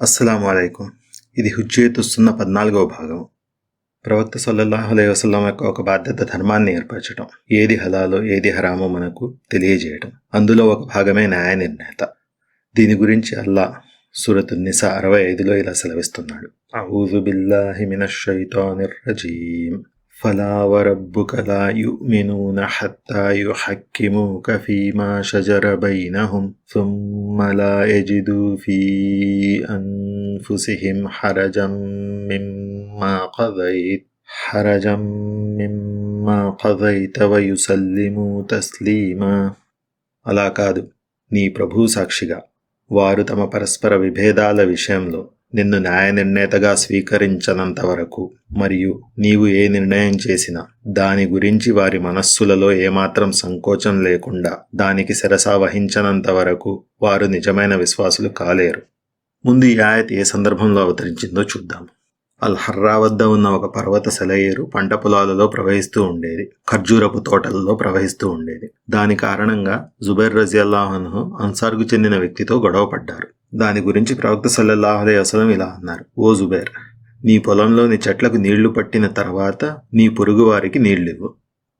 అస్సలాము అలైకుం ఇది హుజ్జేతుస్తున్న పద్నాలుగవ భాగం ప్రవక్త సల్లల్లాహు అలైహి వసల్లం యొక్క ఒక బాధ్యత ధర్మాన్ని ఏర్పరచడం ఏది హలాలో ఏది హరామో మనకు తెలియజేయడం అందులో ఒక భాగమే న్యాయ నిర్ణేత దీని గురించి అల్లా సూరత్ నిసా అరవై ఐదులో ఇలా సెలవిస్తున్నాడు అఊజు బిల్లాహి మినష్ షైతానిర్ రజీం فلا وربك لا يؤمنون حتى يحكموك فيما شجر بينهم ثم لا يجدوا في أنفسهم حرجا مما قضيت حرجا مما قضيت ويسلموا تسليما అలా కాదు నీ ప్రభు సాక్షిగా వారు తమ పరస్పర విభేదాల విషయంలో నిన్ను న్యాయ నిర్ణేతగా స్వీకరించనంత వరకు మరియు నీవు ఏ నిర్ణయం చేసినా దాని గురించి వారి మనస్సులలో ఏమాత్రం సంకోచం లేకుండా దానికి శిరసా వహించనంత వరకు వారు నిజమైన విశ్వాసులు కాలేరు. ముందు ఈ ఆయత ఏ సందర్భంలో అవతరించిందో చూద్దాం. అల్హర్రా వద్ద ఉన్న ఒక పర్వత సెలయేరు పంట పొలాలలో ప్రవహిస్తూ ఉండేది. ఖర్జూరపు తోటలలో ప్రవహిస్తూ ఉండేది. దాని కారణంగా జుబైర్ రజియల్లాహన్హు అన్సార్కు చెందిన వ్యక్తితో గొడవ పడ్డారు దాని గురించి ప్రవక్త సల్లల్లాహులే వసలం ఇలా అన్నారు. ఓ జుబైర్ నీ పొలంలోని చెట్లకు నీళ్ళు పట్టిన తర్వాత నీ పొరుగు వారికి నీళ్ళివ్వు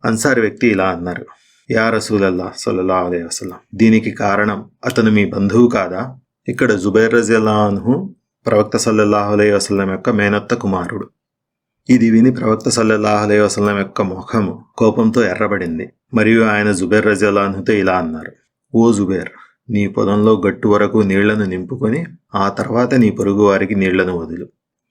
అన్సార్ వ్యక్తి ఇలా అన్నారు. యా రసూలల్లా సల్లల్లాహు అలైహి వసలం దీనికి కారణం అతను మీ బంధువు కాదా? ఇక్కడ జుబైర్ రజియల్లాహన్హు ప్రవక్త సల్లల్లాహు అలైహి యొక్క మేనత్త కుమారుడు. ఇది విని ప్రవక్త సల్లల్లాహు అలైహి వసల్లం యొక్క ముఖము కోపంతో ఎర్రబడింది. మరియు ఆయన జుబైర్ రజియల్లాహుతో ఇలా అన్నారు. ఓ జుబైర్ నీ పొలంలో గట్టు వరకు నీళ్ళను నింపుకొని ఆ తర్వాత నీ పొరుగు వారికి నీళ్ళను వదులు.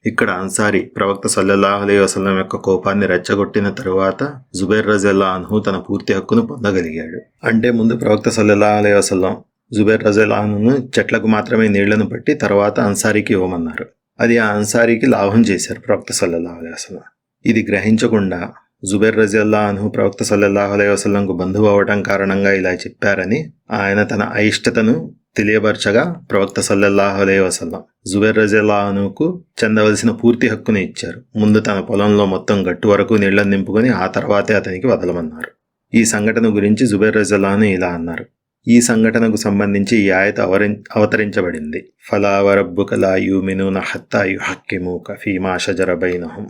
ఇక్కడ అన్సారి ప్రవక్త సల్లల్లాహు వసలం యొక్క కోపాన్ని రెచ్చగొట్టిన తరువాత జుబైర్ రజల్లా అన్హు తన పూర్తి హక్కును పొందగలిగాడు. అంటే ముందు ప్రవక్త సల్లల్లాహు వసలం జుబైర్ రజల్లాహను చెట్లకు మాత్రమే నీళ్ళను పట్టి తర్వాత అన్సారీకి ఇవ్వమన్నారు. అది ఆ అన్సారీకి లాభం చేశారు ప్రవక్త సల్లల్లాహు వసలం ఇది గ్రహించకుండా జుబేర్ రజియల్లా అను ప్రవక్త సల్లల్లాహు అలైహి వసల్లంకు బంధువు అవటం కారణంగా ఇలా చెప్పారని ఆయన తన అయిష్టతను తెలియపరచగా ప్రవక్త సల్లల్లాహు అలైహి వసల్లం జుబైర్ అనుకు చెందవలసిన పూర్తి హక్కుని ఇచ్చారు. ముందు తన పొలంలో మొత్తం గట్టు వరకు నీళ్ళను నింపుకొని ఆ తర్వాతే అతనికి వదలమన్నారు. ఈ సంఘటన గురించి జుబేర్ రజల్లాను ఇలా అన్నారు. ఈ సంఘటనకు సంబంధించి ఈ ఆయత అవరి అవతరించబడింది. ఫలావరబ్బుక లా యూమినూన హత్తా యుహక్కిమూక ఫీమా షజర బైనహుం.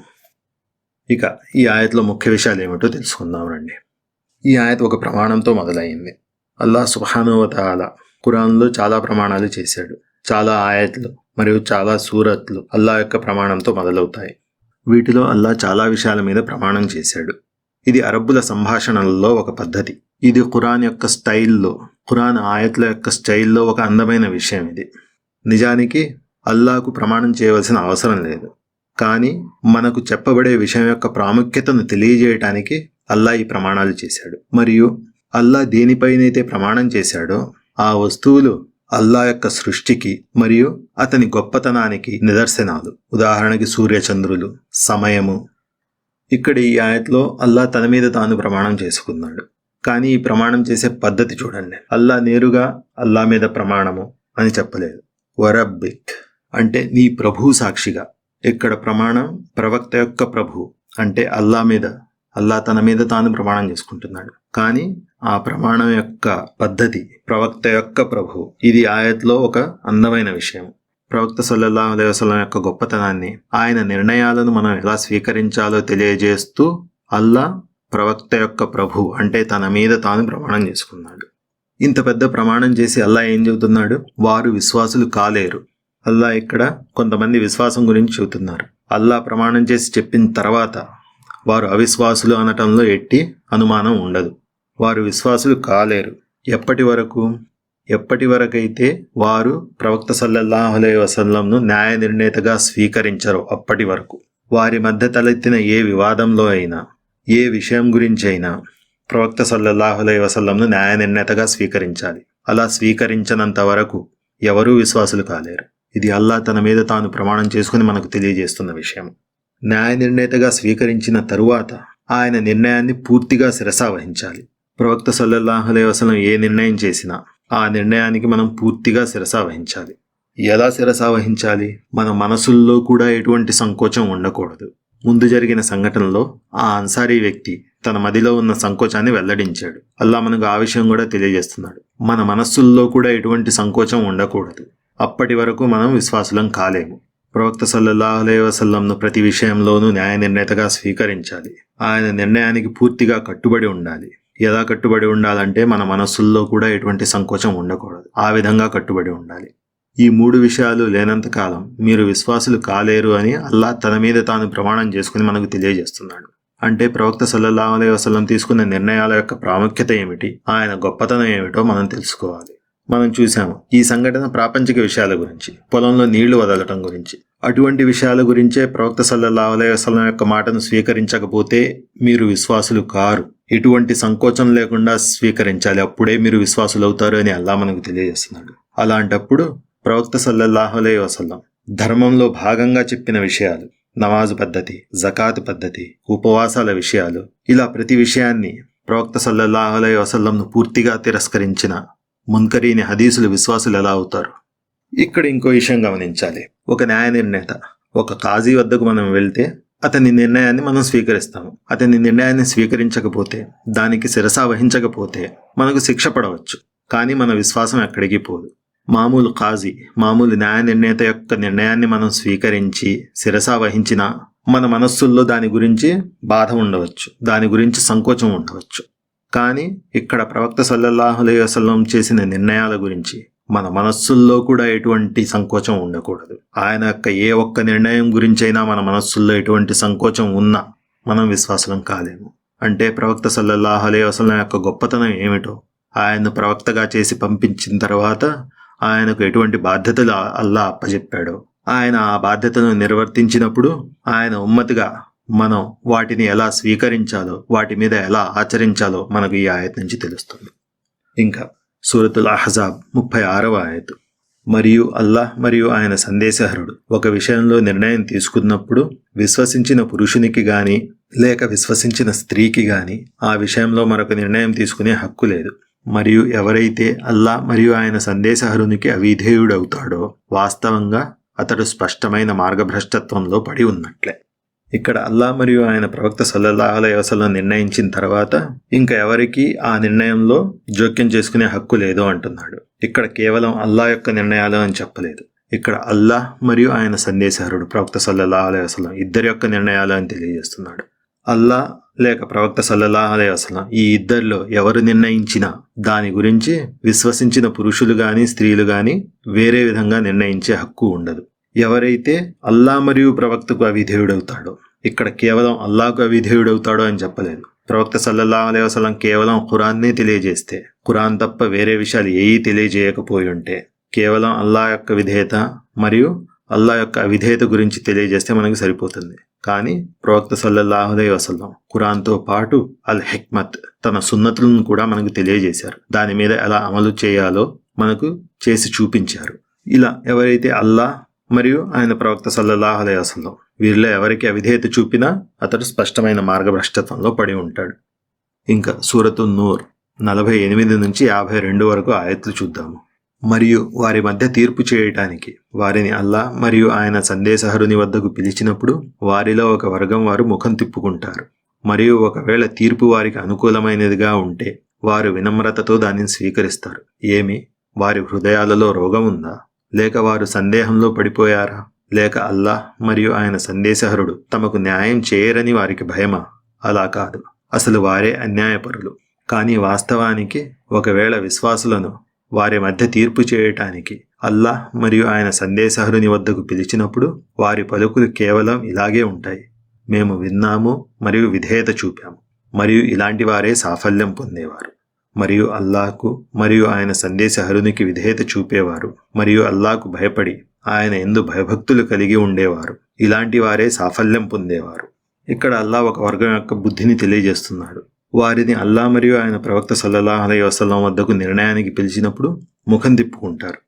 ఇక ఈ ఆయతలో ముఖ్య విషయాలు ఏమిటో తెలుసుకుందాం రండి. ఈ ఆయత ఒక ప్రమాణంతో మొదలైంది. అల్లా సుహానువతాల ఖురాన్లో చాలా ప్రమాణాలు చేశాడు. చాలా ఆయత్లు మరియు చాలా సూరత్లు అల్లా యొక్క ప్రమాణంతో మొదలవుతాయి. వీటిలో అల్లా చాలా విషయాల మీద ప్రమాణం చేశాడు. ఇది అరబ్బుల సంభాషణలలో ఒక పద్ధతి. ఇది ఖురాన్ యొక్క స్టైల్లో ఖురాన్ ఆయత్ల యొక్క స్టైల్లో ఒక అందమైన విషయం ఇది. నిజానికి అల్లాకు ప్రమాణం చేయవలసిన అవసరం లేదు. కానీ మనకు చెప్పబడే విషయం యొక్క ప్రాముఖ్యతను తెలియజేయటానికి అల్లా ఈ ప్రమాణాలు చేశాడు. మరియు అల్లా దేనిపైనైతే ప్రమాణం చేశాడో ఆ వస్తువులు అల్లా యొక్క సృష్టికి మరియు అతని గొప్పతనానికి నిదర్శనాలు. ఉదాహరణకి సూర్యచంద్రులు సమయము. ఇక్కడ ఈ ఆయత్లో అల్లా తన మీద తాను ప్రమాణం చేసుకున్నాడు. కానీ ఈ ప్రమాణం చేసే పద్ధతి చూడండి. అల్లా నేరుగా అల్లా మీద ప్రమాణము అని చెప్పలేదు. వరబ్బిక్ అంటే నీ ప్రభు సాక్షిగా. ఇక్కడ ప్రమాణం ప్రవక్త యొక్క ప్రభు అంటే అల్లా మీద అల్లా తన మీద తాను ప్రమాణం చేసుకుంటున్నాడు. కానీ ఆ ప్రమాణం యొక్క పద్ధతి ప్రవక్త యొక్క ప్రభు ఇది ఆయత్లో ఒక అందమైన విషయం. ప్రవక్త సల్లల్లా అలైవసం యొక్క గొప్పతనాన్ని ఆయన నిర్ణయాలను మనం ఎలా స్వీకరించాలో తెలియజేస్తూ అల్లా ప్రవక్త యొక్క ప్రభు అంటే తన మీద తాను ప్రమాణం చేసుకున్నాడు. ఇంత పెద్ద ప్రమాణం చేసి అల్లా ఏం చెబుతున్నాడు? వారు విశ్వాసులు కాలేరు. అల్లా ఇక్కడ కొంతమంది విశ్వాసం గురించి చెబుతున్నారు. అల్లా ప్రమాణం చేసి చెప్పిన తర్వాత వారు అవిశ్వాసులు అనటంలో ఎట్టి అనుమానం ఉండదు. వారు విశ్వాసులు కాలేరు. ఎప్పటి వరకు? ఎప్పటి వరకైతే వారు ప్రవక్త సల్లల్లాహు అలైహి వసల్లంను న్యాయ నిర్ణేతగా స్వీకరించరు అప్పటి వరకు. వారి మధ్య తలెత్తిన ఏ వివాదంలో అయినా ఏ విషయం గురించి అయినా ప్రవక్త సల్లల్లాహు అలైహి వసల్లంను న్యాయ నిర్ణేతగా స్వీకరించాలి. అలా స్వీకరించనంత వరకు ఎవరూ విశ్వాసులు కాలేరు. ఇది అల్లా తన మీద తాను ప్రమాణం చేసుకుని మనకు తెలియజేస్తున్న విషయం. న్యాయ నిర్ణేతగా స్వీకరించిన తరువాత ఆయన నిర్ణయాన్ని పూర్తిగా శిరసా వహించాలి. ప్రవక్త సల్లల్లాహులే వసలం ఏ నిర్ణయం చేసినా ఆ నిర్ణయానికి మనం పూర్తిగా శిరసా వహించాలి. ఎలా శిరసా వహించాలి? మన మనసుల్లో కూడా ఎటువంటి సంకోచం ఉండకూడదు. ముందు జరిగిన సంఘటనలో ఆ అన్సారీ వ్యక్తి తన మదిలో ఉన్న సంకోచాన్ని వెల్లడించాడు. అల్లా మనకు ఆ విషయం కూడా తెలియజేస్తున్నాడు. మన మనస్సుల్లో కూడా ఎటువంటి సంకోచం ఉండకూడదు. అప్పటి వరకు మనం విశ్వాసులం కాలేము. ప్రవక్త సల్లల్లాహులే వసల్లంను ప్రతి విషయంలోనూ న్యాయ నిర్ణేతగా స్వీకరించాలి. ఆయన నిర్ణయానికి పూర్తిగా కట్టుబడి ఉండాలి. ఎలా కట్టుబడి ఉండాలంటే మన మనస్సుల్లో కూడా ఎటువంటి సంకోచం ఉండకూడదు. ఆ విధంగా కట్టుబడి ఉండాలి. ఈ మూడు విషయాలు లేనంతకాలం మీరు విశ్వాసులు కాలేరు అని అల్లా తన మీద తాను ప్రమాణం చేసుకుని మనకు తెలియజేస్తున్నాడు. అంటే ప్రవక్త సల్లల్లాహు అలైహి తీసుకున్న నిర్ణయాల యొక్క ప్రాముఖ్యత ఏమిటి? ఆయన గొప్పతనం ఏమిటో మనం తెలుసుకోవాలి. మనం చూసాము ఈ సంఘటన ప్రాపంచిక విషయాల గురించి పొలంలో నీళ్ళు వదలటం గురించి. అటువంటి విషయాల గురించే ప్రవక్త సల్లల్లాహు అలైహి యొక్క మాటను స్వీకరించకపోతే మీరు విశ్వాసులు కారు. ఎటువంటి సంకోచం లేకుండా స్వీకరించాలి అప్పుడే మీరు విశ్వాసులు అవుతారు అని అల్లా మనకు తెలియజేస్తున్నాడు. అలాంటప్పుడు ప్రవక్త సల్లల్లాహు అలైహి వసల్లం ధర్మంలో భాగంగా చెప్పిన విషయాలు నమాజు పద్ధతి జకాత్ పద్ధతి ఉపవాసాల విషయాలు ఇలా ప్రతి విషయాన్ని ప్రవక్త సల్లల్లాహు అలైహి వసల్లంను పూర్తిగా తిరస్కరించిన మున్కరీని హదీసులు విశ్వాసులు ఎలా అవుతారు? ఇక్కడ ఇంకో విషయం గమనించాలి. ఒక న్యాయ నిర్ణేత ఒక కాజీ వద్దకు మనం వెళ్తే అతని నిర్ణయాన్ని మనం స్వీకరిస్తాము. అతని నిర్ణయాన్ని స్వీకరించకపోతే దానికి శిరస వహించకపోతే మనకు శిక్ష పడవచ్చు. కానీ మన విశ్వాసం ఎక్కడికి పోదు. మామూలు కాజీ మామూలు న్యాయ నిర్ణేత యొక్క నిర్ణయాన్ని మనం స్వీకరించి శిరస వహించిన మన మనస్సుల్లో దాని గురించి బాధ ఉండవచ్చు. దాని గురించి సంకోచం ఉండవచ్చు. కానీ ఇక్కడ ప్రవక్త సల్లల్లాహులే అలైహి వసల్లం చేసిన నిర్ణయాల గురించి మన మనస్సుల్లో కూడా ఎటువంటి సంకోచం ఉండకూడదు. ఆయన యొక్క ఏ ఒక్క నిర్ణయం గురించైనా మన మనస్సుల్లో ఎటువంటి సంకోచం ఉన్నా మనం విశ్వాసం కాలేము. అంటే ప్రవక్త సల్లల్లాహు అలైహి వసల్లం యొక్క గొప్పతనం ఏమిటో ఆయన్ను ప్రవక్తగా చేసి పంపించిన తర్వాత ఆయనకు ఎటువంటి బాధ్యతలు అల్లా అప్పచెప్పాడో ఆయన ఆ బాధ్యతను నిర్వర్తించినప్పుడు ఆయన ఉమ్మతిగా మనం వాటిని ఎలా స్వీకరించాలో వాటి మీద ఎలా ఆచరించాలో మనకు ఈ ఆయత్ నుంచి తెలుస్తుంది. ఇంకా సూరతుల్ అహజాబ్ ముప్పై ఆరవ ఆయత్. మరియు అల్లాహ్ మరియు ఆయన సందేశహరుడు ఒక విషయంలో నిర్ణయం తీసుకున్నప్పుడు విశ్వసించిన పురుషునికి గాని లేక విశ్వసించిన స్త్రీకి గాని ఆ విషయంలో మరొక నిర్ణయం తీసుకునే హక్కు లేదు. మరియు ఎవరైతే అల్లా మరియు ఆయన సందేశహరునికి అవిధేయుడవుతాడో వాస్తవంగా అతడు స్పష్టమైన మార్గభ్రష్టత్వంలో పడి ఉన్నట్లే. ఇక్కడ అల్లా మరియు ఆయన ప్రవక్త సల్లల్లా అలైహి వసలం నిర్ణయించిన తర్వాత ఇంకా ఎవరికి ఆ నిర్ణయంలో జోక్యం చేసుకునే హక్కు లేదు అంటున్నాడు. ఇక్కడ కేవలం అల్లా యొక్క నిర్ణయాలు అని చెప్పలేదు. ఇక్కడ అల్లాహ్ మరియు ఆయన సందేశహరుడు ప్రవక్త సల్లల్లా అలైహి వసలం ఇద్దరి యొక్క నిర్ణయాలు అని తెలియజేస్తున్నాడు. అల్లా లేక ప్రవక్త సల్లల్లా అలైహి వసలం ఈ ఇద్దరిలో ఎవరు నిర్ణయించినా దాని గురించి విశ్వసించిన పురుషులు కానీ స్త్రీలు కానీ వేరే విధంగా నిర్ణయించే హక్కు ఉండదు. ఎవరైతే అల్లా మరియు ప్రవక్తకు అవిధేయుడవుతాడో ఇక్కడ కేవలం అల్లాకు అవిధేయుడవుతాడో అని చెప్పలేదు ప్రవక్త సల్లల్లా అలై వసలం కేవలం ఖురాన్నే తెలియజేస్తే ఖురాన్ తప్ప వేరే విషయాలు ఏవి తెలియజేయకపోయి ఉంటే కేవలం అల్లా యొక్క విధేయత మరియు అల్లా యొక్క అవిధేయత గురించి తెలియజేస్తే మనకు సరిపోతుంది. కానీ ప్రవక్త సల్లల్లాహులై వసల్లం ఖురాన్తో పాటు అల్ హెక్మత్ తన సున్నతులను కూడా మనకు తెలియజేశారు. దాని మీద ఎలా అమలు చేయాలో మనకు చేసి చూపించారు. ఇలా ఎవరైతే అల్లా మరియు ఆయన ప్రవక్త సల్లల్లాహు వీరిలో ఎవరికి అవిధేయత చూపినా అతడు స్పష్టమైన మార్గభ్రష్టత్వంలో పడి ఉంటాడు. ఇంకా సూరతు నూర్ నలభై ఎనిమిది నుంచి యాభై రెండు వరకు ఆయత్లు చూద్దాము. మరియు వారి మధ్య తీర్పు చేయటానికి వారిని అల్లా మరియు ఆయన సందేశహరుని వద్దకు పిలిచినప్పుడు వారిలో ఒక వర్గం వారు ముఖం తిప్పుకుంటారు. మరియు ఒకవేళ తీర్పు వారికి అనుకూలమైనదిగా ఉంటే వారు వినమ్రతతో దానిని స్వీకరిస్తారు. ఏమి? వారి హృదయాలలో రోగం ఉందా? లేక వారు సందేహంలో పడిపోయారా? లేక అల్లాహ్ మరియు ఆయన సందేశహరుడు తమకు న్యాయం చేయరని వారికి భయమా? అలా కాదు. అసలు వారే అన్యాయపరులు. కానీ వాస్తవానికి ఒకవేళ విశ్వాసులను వారి మధ్య తీర్పు చేయటానికి అల్లాహ్ మరియు ఆయన సందేశహరుని వద్దకు పిలిచినప్పుడు వారి పలుకులు కేవలం ఇలాగే ఉంటాయి. మేము విన్నాము మరియు విధేయత చూపాము. మరియు ఇలాంటి వారే సాఫల్యం పొందేవారు. మరియు అల్లాహ్కు మరియు ఆయన సందేశహరునికి విధేయత చూపేవారు. మరియు అల్లాహ్కు భయపడి ఆయన ఎందు భయభక్తులు కలిగి ఉండేవారు. ఇలాంటి వారే సాఫల్యం పొందేవారు. ఇక్కడ అల్లా ఒక వర్గం యొక్క బుద్ధిని తెలియజేస్తున్నాడు. వారిని అల్లా మరియు ఆయన ప్రవక్త సల్లల్లా అలై వసలం వద్దకు నిర్ణయానికి పిలిచినప్పుడు ముఖం తిప్పుకుంటారు.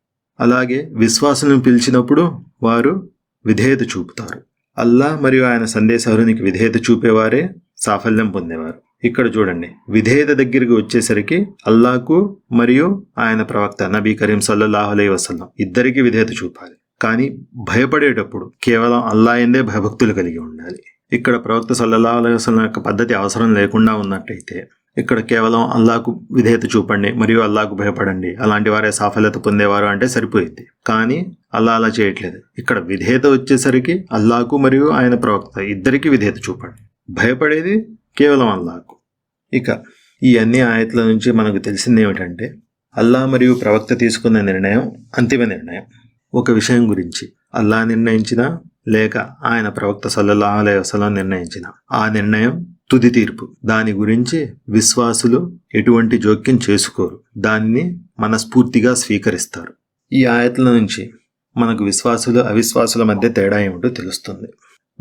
అలాగే విశ్వాసులను పిలిచినప్పుడు వారు విధేయత చూపుతారు. అల్లా మరియు ఆయన సందేశహరునికి విధేయత చూపేవారే సాఫల్యం పొందేవారు. ఇక్కడ చూడండి. విధేయత దగ్గరికి వచ్చేసరికి అల్లాకు మరియు ఆయన ప్రవక్త నబీ కరీం సల్లల్లాహు అలై వసల్లం ఇద్దరికి విధేయత చూపాలి. కానీ భయపడేటప్పుడు కేవలం అల్లాయందే భయభక్తులు కలిగి ఉండాలి. ఇక్కడ ప్రవక్త సల్లల్లాహు అలై వసల్లం యొక్క పద్ధతి అవసరం లేకుండా ఉన్నట్టయితే ఇక్కడ కేవలం అల్లాకు విధేయత చూపండి మరియు అల్లాకు భయపడండి. అలాంటి వారే సాఫల్యత పొందేవారు అంటే సరిపోయింది. కానీ అల్లా అలా చేయట్లేదు. ఇక్కడ విధేయత వచ్చేసరికి అల్లాకు మరియు ఆయన ప్రవక్త ఇద్దరికి విధేయత చూపండి. భయపడేది కేవలం అల్లాకు. ఇక ఈ అన్ని ఆయతల నుంచి మనకు తెలిసింది ఏమిటంటే అల్లా మరియు ప్రవక్త తీసుకున్న నిర్ణయం అంతిమ నిర్ణయం. ఒక విషయం గురించి అల్లా నిర్ణయించిన లేక ఆయన ప్రవక్త సల్లల్లా అలై వసలం నిర్ణయించిన ఆ నిర్ణయం తుది తీర్పు. దాని గురించి విశ్వాసులు ఎటువంటి జోక్యం చేసుకోరు. దాన్ని మనస్ఫూర్తిగా స్వీకరిస్తారు. ఈ ఆయతల నుంచి మనకు విశ్వాసులు అవిశ్వాసుల మధ్య తేడా ఏమిటో తెలుస్తుంది.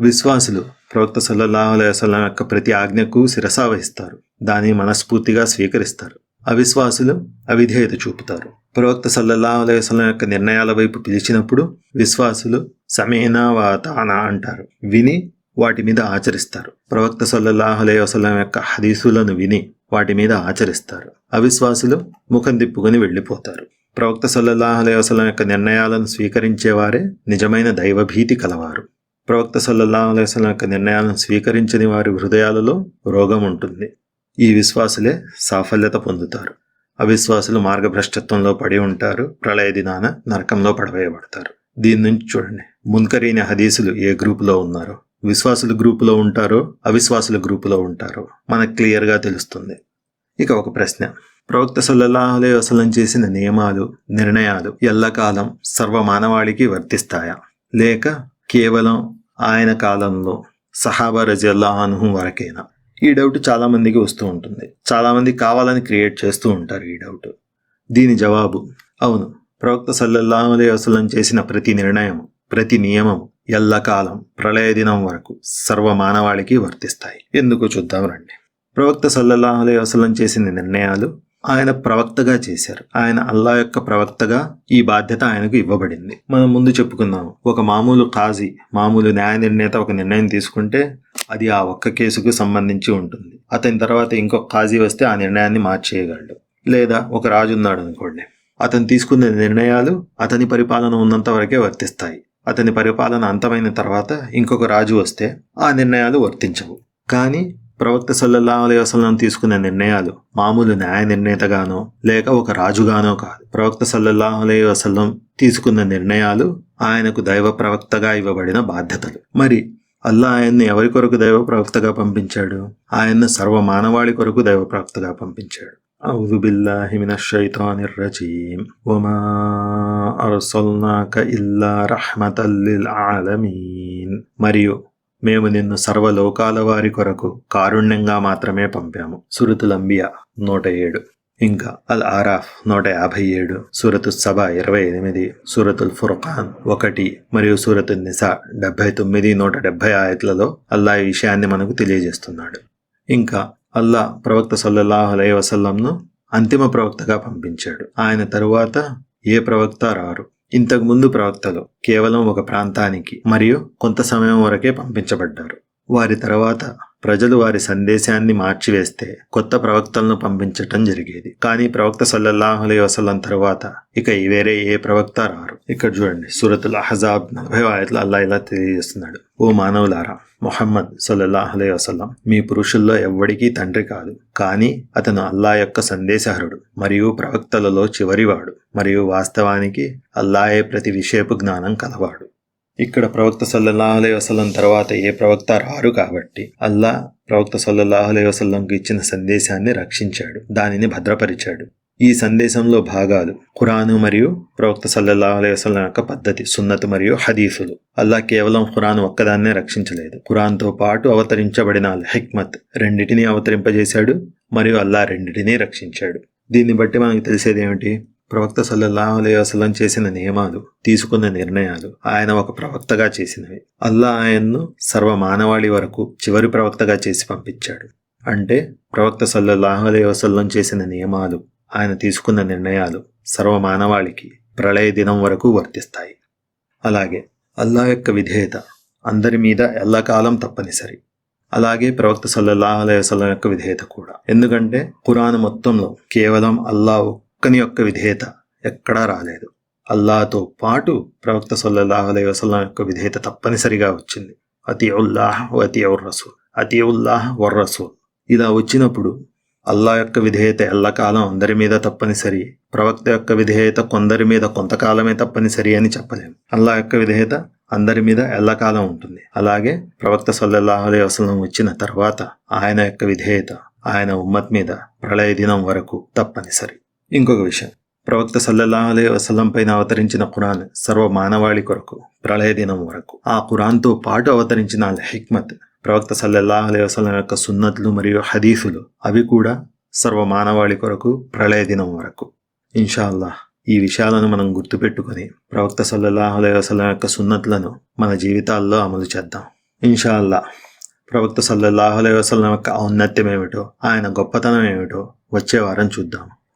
విశ్వాసులు ప్రవక్త సల్లల్లాహు అలైహి యొక్క ప్రతి ఆజ్ఞకు శిరసా వహిస్తారు. దాన్ని మనస్ఫూర్తిగా స్వీకరిస్తారు. అవిశ్వాసులు అవిధేయత చూపుతారు. ప్రవక్త సల్లల్లాహు అలైహి యొక్క నిర్ణయాల వైపు పిలిచినప్పుడు విశ్వాసులు సమేనా వాతానా అంటారు. విని వాటి మీద ఆచరిస్తారు. ప్రవక్త సల్లల్లాహు అలైహి యొక్క హదీసులను విని వాటి మీద ఆచరిస్తారు. అవిశ్వాసులు ముఖం తిప్పుకొని వెళ్ళిపోతారు. ప్రవక్త సల్లల్లాహు అలైహి యొక్క నిర్ణయాలను స్వీకరించేవారే నిజమైన దైవభీతి కలవారు. ప్రవక్త సల్లల్లా అలైహి యొక్క నిర్ణయాలను స్వీకరించని వారి హృదయాలలో రోగం ఉంటుంది. ఈ విశ్వాసులే సాఫల్యత పొందుతారు. అవిశ్వాసులు మార్గభ్రష్టత్వంలో పడి ఉంటారు. ప్రళయ దినాన నరకంలో పడవేయబడతారు. దీని నుంచి చూడండి. మున్కరీని హదీసులు ఏ గ్రూపులో ఉన్నారో? విశ్వాసుల గ్రూపులో ఉంటారో? అవిశ్వాసుల గ్రూపులో ఉంటారో? మనకు క్లియర్గా తెలుస్తుంది. ఇక ఒక ప్రశ్న. ప్రవక్త సల్లల్లాహు అలైహి చేసిన నియమాలు నిర్ణయాలు ఎల్లకాలం సర్వ మానవాళికి వర్తిస్తాయా? లేక కేవలం ఆయన కాలంలో సహాబా రజల్లాహను వరకేనా ఈ డౌట్ చాలామందికి వస్తూ ఉంటుంది. చాలామంది కావాలని క్రియేట్ చేస్తూ ఉంటారు ఈ డౌట్. దీని జవాబు అవును ప్రవక్త సల్లల్లాహు అలైహి వసలం చేసిన ప్రతి నిర్ణయం ప్రతి నియమం ఎల్లకాలం ప్రళయ దినం వరకు సర్వ మానవాళికి వర్తిస్తాయి. ఎందుకు చూద్దాం రండి. ప్రవక్త సల్లల్లాహు అలైహి వసలం చేసిన నిర్ణయాలు ఆయన ప్రవక్తగా చేశారు. ఆయన అల్లా యొక్క ప్రవక్తగా ఈ బాధ్యత ఆయనకు ఇవ్వబడింది. మనం ముందు చెప్పుకున్నాము ఒక మామూలు కాజీ మామూలు న్యాయ నిర్ణేత ఒక నిర్ణయం తీసుకుంటే అది ఆ ఒక్క కేసుకు సంబంధించి ఉంటుంది. అతని తర్వాత ఇంకొక కాజీ వస్తే ఆ నిర్ణయాన్ని మార్చేయగలడు. లేదా ఒక రాజు ఉన్నాడు అనుకోండి. అతను తీసుకున్న నిర్ణయాలు అతని పరిపాలన ఉన్నంత వరకే వర్తిస్తాయి. అతని పరిపాలన అంతమైన తర్వాత ఇంకొక రాజు వస్తే ఆ నిర్ణయాలు వర్తించవు. కానీ ప్రవక్త సల్లల్లా అలై వసల్లం తీసుకున్న నిర్ణయాలు మామూలు న్యాయ నిర్ణేతగానో లేక ఒక రాజుగానో కాదు ప్రవక్త సల్లల్లా అలై వసల్లం తీసుకున్న నిర్ణయాలు ఆయనకు దైవ ప్రవక్తగా ఇవ్వబడిన బాధ్యతలు మరి అల్లా ఆయన్ని ఎవరి కొరకు దైవ ప్రవక్తగా పంపించాడు ఆయన్ను సర్వ మానవాళి కొరకు దైవ ప్రవక్తగా పంపించాడు أعوذ بالله من الشيطان الرجيم وما أرسلناك إلا رحمة للعالمين మరియు మేము నిన్ను సర్వలోకాల వారి కొరకు కారుణ్యంగా మాత్రమే పంపాము. సురతులంబియా నూట ఏడు. ఇంకా అల్ ఆరాఫ్ నూట యాభై ఏడు. సూరతు సభ ఇరవై ఎనిమిది. సూరతుల్ ఫుర్ఖాన్ ఒకటి. మరియు సూరతు నిసా డెబ్బై తొమ్మిది నూట డెబ్బై ఆయతులలో అల్లా ఈ విషయాన్ని మనకు తెలియజేస్తున్నాడు. ఇంకా అల్లా ప్రవక్త సల్లల్లాహు అలై వసల్లంను అంతిమ ప్రవక్తగా పంపించాడు. ఆయన తరువాత ఏ ప్రవక్త రారు? ఇంతకు ముందు ప్రవక్తలు కేవలం ఒక ప్రాంతానికి మరియు కొంత సమయం వరకే పంపించబడ్డారు. వారి తర్వాత ప్రజలు వారి సందేశాన్ని మార్చివేస్తే కొత్త ప్రవక్తలను పంపించటం జరిగేది. కానీ ప్రవక్త సల్లల్లాహు అలై తర్వాత ఇక వేరే ఏ ప్రవక్త రారు. ఇక్కడ చూడండి సూరతుల్ అహజాబ్ నలభై ఆయతలు అల్లా ఇలా తెలియజేస్తున్నాడు. ఓ మానవులారా మొహమ్మద్ సల్లల్లాహు అలై మీ పురుషుల్లో ఎవ్వడికీ తండ్రి కాదు. కానీ అతను అల్లా యొక్క సందేశహరుడు మరియు ప్రవక్తలలో చివరివాడు. మరియు వాస్తవానికి అల్లాయే ప్రతి విషయపు జ్ఞానం కలవాడు. ఇక్కడ ప్రవక్త సల్లల్లాహు అలైహి తర్వాత ఏ ప్రవక్త రారు కాబట్టి అల్లా ప్రవక్త సల్లల్లాహు అలైహి ఇచ్చిన సందేశాన్ని రక్షించాడు. దానిని భద్రపరిచాడు. ఈ సందేశంలో భాగాలు ఖురాను మరియు ప్రవక్త సల్లల్లాహు అలైహి యొక్క పద్ధతి సున్నతు మరియు హదీఫులు అల్లా కేవలం ఖురాన్ ఒక్కదాన్నే రక్షించలేదు. ఖురాన్తో పాటు అవతరించబడిన అల్ హిక్మత్ రెండింటినీ అవతరింపజేశాడు మరియు అల్లా రెండింటినీ రక్షించాడు. దీన్ని బట్టి మనకు తెలిసేది ఏమిటి? ప్రవక్త సల్లల్లా అలీ వసలం చేసిన నియమాలు తీసుకున్న నిర్ణయాలు ఆయన ఒక ప్రవక్తగా చేసినవి. అల్లా ఆయన్ను సర్వ మానవాళి వరకు చివరి ప్రవక్తగా చేసి పంపించాడు. అంటే ప్రవక్త సల్లల్లాహు అలీ వసల్లం చేసిన నియమాలు ఆయన తీసుకున్న నిర్ణయాలు సర్వ మానవాళికి ప్రళయ దినం వరకు వర్తిస్తాయి. అలాగే అల్లా యొక్క విధేయత అందరి మీద ఎల్లకాలం తప్పనిసరి. అలాగే ప్రవక్త సల్లల్లాహు అలైవసం యొక్క విధేయత కూడా. ఎందుకంటే పురాణ మొత్తంలో కేవలం అల్లా ఒక్కని యొక్క విధేయత ఎక్కడా రాలేదు. అల్లాతో పాటు ప్రవక్త సల్లల్లాహు అలై వసలం యొక్క విధేయత తప్పనిసరిగా వచ్చింది. అతి ఉల్లాహ్ అతి ఔర్ రసూల్ అతి ఉల్లాహ్ వర్ రసూల్ ఇలా వచ్చినప్పుడు అల్లా యొక్క విధేయత ఎల్లకాలం అందరి మీద తప్పనిసరి ప్రవక్త యొక్క విధేయత కొందరి మీద కొంతకాలమే తప్పనిసరి అని చెప్పలేము అల్లా యొక్క విధేయత అందరి మీద ఎల్లకాలం ఉంటుంది. అలాగే ప్రవక్త సల్లల్లాహు అలై వసలం వచ్చిన తర్వాత ఆయన యొక్క విధేయత ఆయన ఉమ్మత్ మీద ప్రళయ దినం వరకు తప్పనిసరి. ఇంకొక విషయం. ప్రవక్త సల్లల్లాహు అలైహి వసల్లం పైన అవతరించిన ఖురాన్ సర్వ మానవాళి కొరకు ప్రళయ దినం వరకు. ఆ ఖురాన్తో పాటు అవతరించిన హిక్మత్ ప్రవక్త సల్లల్లాహు అలైహి వసల్లం యొక్క సున్నతులు మరియు హదీసులు అవి కూడా సర్వ మానవాళి కొరకు ప్రళయ దినం వరకు. ఇన్షాల్లా అల్లాహ్ ఈ విషయాలను మనం గుర్తుపెట్టుకొని ప్రవక్త సల్లల్లాహు అలైహి వసల్లం యొక్క సున్నతులను మన జీవితాల్లో అమలు చేద్దాం. ఇన్షాల్లా ప్రవక్త సల్లల్లాహు అలైహి వసల్లం యొక్క ఔన్నత్యం ఏమిటో ఆయన గొప్పతనం ఏమిటో వచ్చే వారం చూద్దాం.